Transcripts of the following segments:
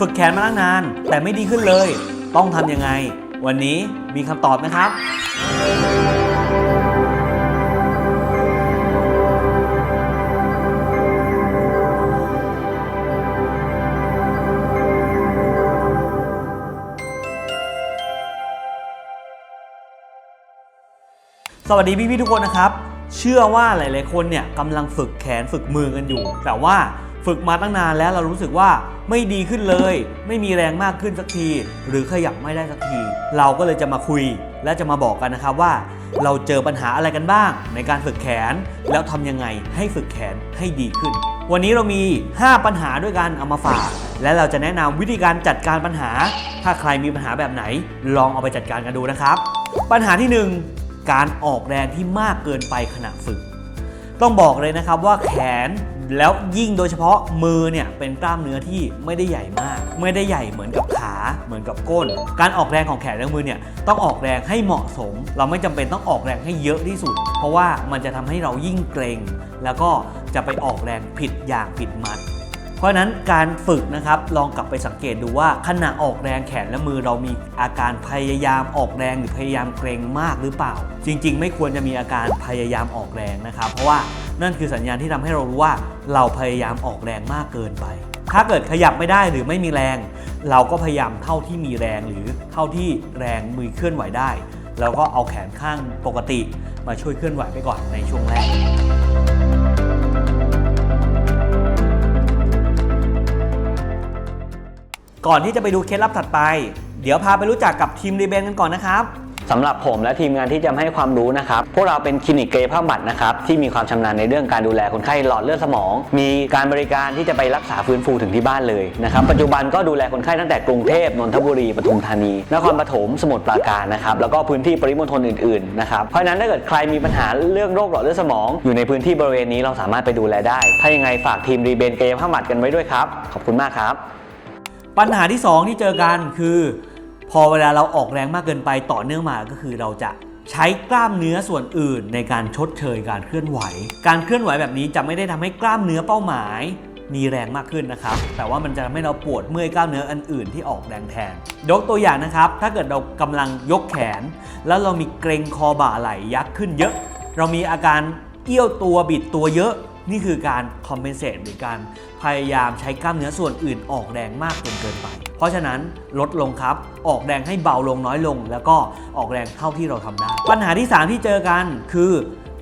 ฝึกแขนมาตั้งนาน แต่ไม่ดีขึ้นเลย ต้องทำยังไง วันนี้มีคำตอบนะครับ สวัสดีพี่ๆทุกคนนะครับ เชื่อว่าหลายๆคนเนี่ยกำลังฝึกแขนฝึกมือกันอยู่ แต่ว่า ฝึกมาตั้งนานแล้วเรารู้สึกว่าไม่ดีขึ้นเลย ไม่มีแรงมากขึ้นสักที หรือขยับไม่ได้สักที เราก็เลยจะมาคุย และจะมาบอกกันนะครับว่า เราเจอปัญหาอะไรกันบ้าง ในการฝึกแขน แล้วทำยังไงให้ฝึกแขนให้ดีขึ้น วันนี้เรามี 5 ปัญหาด้วยกันเอามาฝากและเราจะแนะนำวิธีการจัดการปัญหา ถ้าใครมีปัญหาแบบไหน ลองเอาไปจัดการกันดูนะครับ ปัญหาที่หนึ่งการออกแรงที่มากเกินไปขณะฝึก ต้องบอกเลยนะครับว่าแขน แล้วยิ่งโดยเฉพาะมือเนี่ยเป็นกล้ามเนื้อที่ไม่ได้ใหญ่มาก ไม่ได้ใหญ่เหมือนกับขาเหมือนกับก้น การออกแรงของแขนและมือเนี่ยต้องออกแรงให้เหมาะสม เราไม่จำเป็นต้องออกแรงให้เยอะที่สุด เพราะว่ามันจะทำให้เรายิ่งเกรงแล้วก็จะไปออกแรงผิดอย่างผิดมัดเพราะฉะนั้นการฝึกนะครับลองกลับไปสังเกตดูว่าขณะออกแรงแขนและมือเรามีอาการพยายามออกแรงหรือพยายามเกรงมากหรือเปล่า จริง ๆ ไม่ควรจะมีอาการพยายามออกแรงนะครับ เพราะว่า นั่นคือสัญญาณที่ทำให้เรารู้ว่าเราพยายามออกแรงมากเกินไป ถ้าเกิดขยับไม่ได้หรือไม่มีแรง เราก็พยายามเท่าที่มีแรงหรือเท่าที่แรงมือเคลื่อนไหวได้แล้วก็เอาแขนข้างปกติมาช่วยเคลื่อนไหวไปก่อนในช่วงแรกก่อนที่จะไปดูเคล็ดลับถัดไป เดี๋ยวพาไปรู้จักกับทีมรีเบนกันก่อนนะครับ สำหรับผมและทีมงานที่จะให้ความรู้นะครับพวกเราเป็นคลินิกเกย์ภาพบัตรนะครับที่มีความชำนาญในเรื่องการดูแลคนไข้หลอดเลือดสมอง มีการบริการที่จะไปรักษาฟื้นฟูถึงที่บ้านเลยนะครับปัจจุบันก็ดูแลคนไข้ตั้งแต่กรุงเทพนนทบุรีปทุมธานี นครปฐมสมุทรปราการนะครับแล้วก็พื้นที่ปริมณฑลอื่นๆนะครับเพราะฉะนั้นถ้าเกิดใครมีปัญหาเรื่องโรคหลอดเลือดสมอง อยู่ในพื้นที่บริเวณนี้เราสามารถไปดูแลได้ ถ้ายังไงฝากทีมรีเบนเกย์ภาพบัตรกันไว้ด้วยครับขอบคุณมากครับ ปัญหาที่ 2 ที่เจอกันคือ พอเวลาเราออกแรงมากเกินไปต่อเนื่องมาก็คือเราจะใช้กล้ามเนื้อส่วนอื่นในการชดเชยการเคลื่อนไหว การเคลื่อนไหวแบบนี้จะไม่ได้ทำให้กล้ามเนื้อเป้าหมาย มีแรงมากขึ้นนะครับ แต่ว่ามันจะทำให้เราปวดเมื่อยกล้ามเนื้ออันอื่นที่ออกแรงแทน ยกตัวอย่างนะครับ ถ้าเกิดเรากำลังยกแขน แล้วเรามีเกรงคอบ่าไหล่ยักขึ้นเยอะ เรามีอาการเอี้ยวตัวบิดตัวเยอะ นี่คือการคอมเพนเซตหรือการพยายามใช้กล้ามเนื้อส่วนอื่นออกแรงมากจนเกินไป เพราะฉะนั้นลดลงครับ ออกแรงให้เบาลงน้อยลง แล้วก็ออกแรงเท่าที่เราทำได้ ปัญหาที่ 3 ที่เจอกันคือ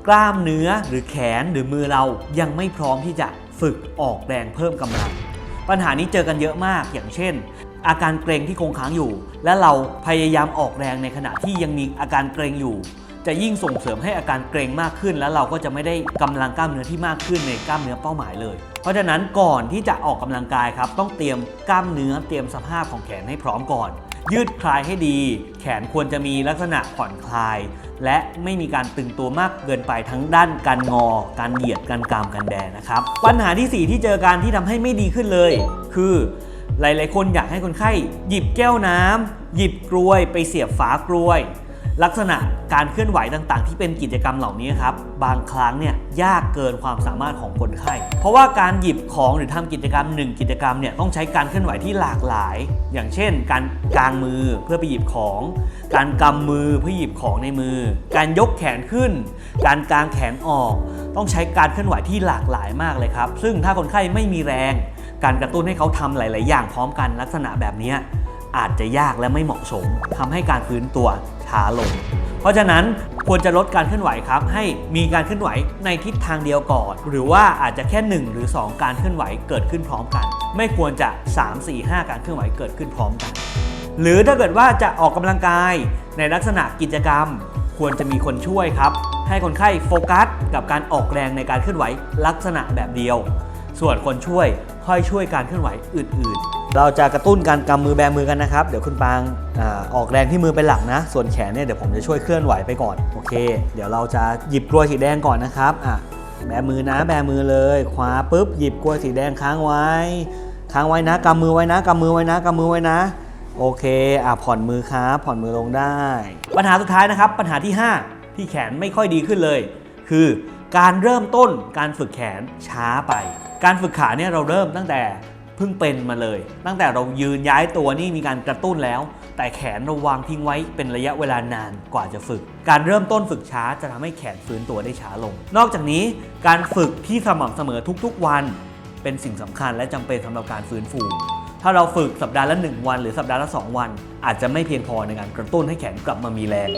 กล้ามเนื้อหรือแขนหรือมือเรายังไม่พร้อมที่จะฝึกออกแรงเพิ่มกำลัง ปัญหานี้เจอกันเยอะมากอย่างเช่น อาการเกรงที่คงค้างอยู่ และเราพยายามออกแรงในขณะที่ยังมีอาการเกรงอยู่ จะยิ่งส่งเสริมให้อาการเกรงมากขึ้น แล้วเราก็จะไม่ได้กำลังกล้ามเนื้อที่มากขึ้นในกล้ามเนื้อเป้าหมายเลย เพราะฉะนั้นก่อนที่จะออกกำลังกายครับ ต้องเตรียมกล้ามเนื้อเตรียมสภาพของแขนให้พร้อมก่อน ยืดคลายให้ดี แขนควรจะมีลักษณะผ่อนคลาย และไม่มีการตึงตัวมากเกินไปทั้งด้านการงอ การเหยียดการกรามการแบนนะครับปัญหาที่ 4 ที่เจอการที่ทำให้ไม่ดีขึ้นเลย คือหลาย ๆ คนอยากให้คนไข้หยิบแก้วน้ำหยิบกลวยไปเสียบฝากลวย ลักษณะการเคลื่อนไหวต่างๆ ที่เป็นกิจกรรมเหล่านี้ครับบางครั้งเนี่ยยากเกินความสามารถของคนไข้ เพราะว่าการหยิบของหรือทำกิจกรรมหนึ่งกิจกรรมเนี่ยต้องใช้การเคลื่อนไหวที่หลากหลาย อย่างเช่น การกางมือเพื่อไปหยิบของ การกำมือเพื่อหยิบของในมือ การยกแขนขึ้น การกางแขนออก ต้องใช้การเคลื่อนไหวที่หลากหลายมากเลยครับ ซึ่งถ้าคนไข้ไม่มีแรง การกระตุ้นให้เขาทำหลาย ๆ อย่างพร้อมกันลักษณะแบบนี้ อาจจะยากและไม่เหมาะสมทำให้การฟื้นตัวช้าลง เพราะฉะนั้นควรจะลดการเคลื่อนไหวครับ ให้มีการเคลื่อนไหวในทิศทางเดียวก่อน หรือว่าอาจจะแค่ 1 หรือ 2 การเคลื่อนไหวเกิดขึ้นพร้อมกัน ไม่ควรจะ 3 4 5 การเคลื่อนไหวเกิดขึ้นพร้อมกัน หรือถ้าเกิดว่าจะออกกำลังกายในลักษณะกิจกรรม ควรจะมีคนช่วยครับ ให้คนไข้โฟกัส กับการออกแรงในการเคลื่อนไหวลักษณะแบบเดียว ส่วนคนช่วยค่อยช่วยการเคลื่อนไหวอื่น ๆ เราจะกระตุ้นการกำมือแบมือกันนะครับ เดี๋ยวคุณปางอออกแรงที่มือเป็นหลักนะ ส่วนแขนเนี่ยเดี๋ยวผมจะช่วยเคลื่อนไหวไปก่อน โอเค เดี๋ยวเราจะหยิบกลวยสีแดงก่อนนะครับอะแบมือนะแบมือเลยคว้าปุ๊บหยิบกลวยสีแดงค้างไว้ ค้างไว้นะกำมือไว้นะกำมือไว้นะกำมือไว้นะ โอเคอะผ่อนมือครับผ่อนมือลงได้ ปัญหาสุดท้ายนะครับ ปัญหาที่ 5 ที่แขนไม่ค่อยดีขึ้นเลย คือการเริ่มต้นการฝึกแขนช้าไป การฝึกขาเนี่ยเราเริ่มตั้งแต่ เพิ่งเป็นมาเลย ตั้งแต่เรายืนย้ายตัวนี่มีการกระตุ้นแล้ว แต่แขนเราวางทิ้งไว้เป็นระยะเวลานานกว่าจะฝึก การเริ่มต้นฝึกช้าจะทำให้แขนฟื้นตัวได้ช้าลง นอกจากนี้การฝึกที่สม่ำเสมอทุกๆวัน เป็นสิ่งสำคัญและจำเป็นสำหรับการฟื้นฟูถ้าเราฝึกสัปดาห์ละ 1 วัน หรือสัปดาห์ละ 2 วัน อาจจะไม่เพียงพอในการกระตุ้นให้แขนกลับมามีแรง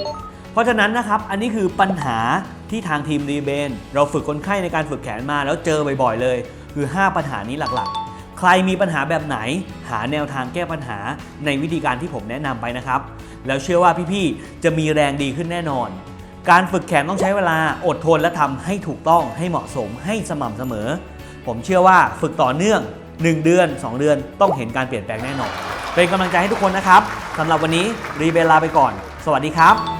เพราะฉะนั้นนะครับอันนี้คือปัญหาที่ทางทีมรีเบน เราฝึกคนไข้ในการฝึกแขนมาแล้วเจอบ่อยๆเลย คือ 5 ปัญหานี้หลักๆ ใครมีปัญหาแบบไหน หาแนวทางแก้ปัญหาในวิธีการที่ผมแนะนำไปนะครับ แล้วเชื่อว่าพี่ๆ จะมีแรงดีขึ้นแน่นอน การฝึกแขนต้องใช้เวลาอดทนและทำให้ถูกต้องให้เหมาะสมให้สม่ำเสมอ ผมเชื่อว่าฝึกต่อเนื่อง 1 เดือน 2 เดือนต้องเห็นการเปลี่ยนแปลงแน่นอน เป็นกำลังใจให้ทุกคนนะครับสำหรับวันนี้รีเบลลาไปก่อน สวัสดีครับ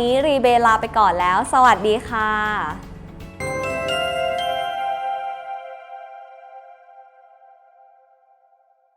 นี้รีเบลลาไปก่อนแล้ว สวัสดีค่ะ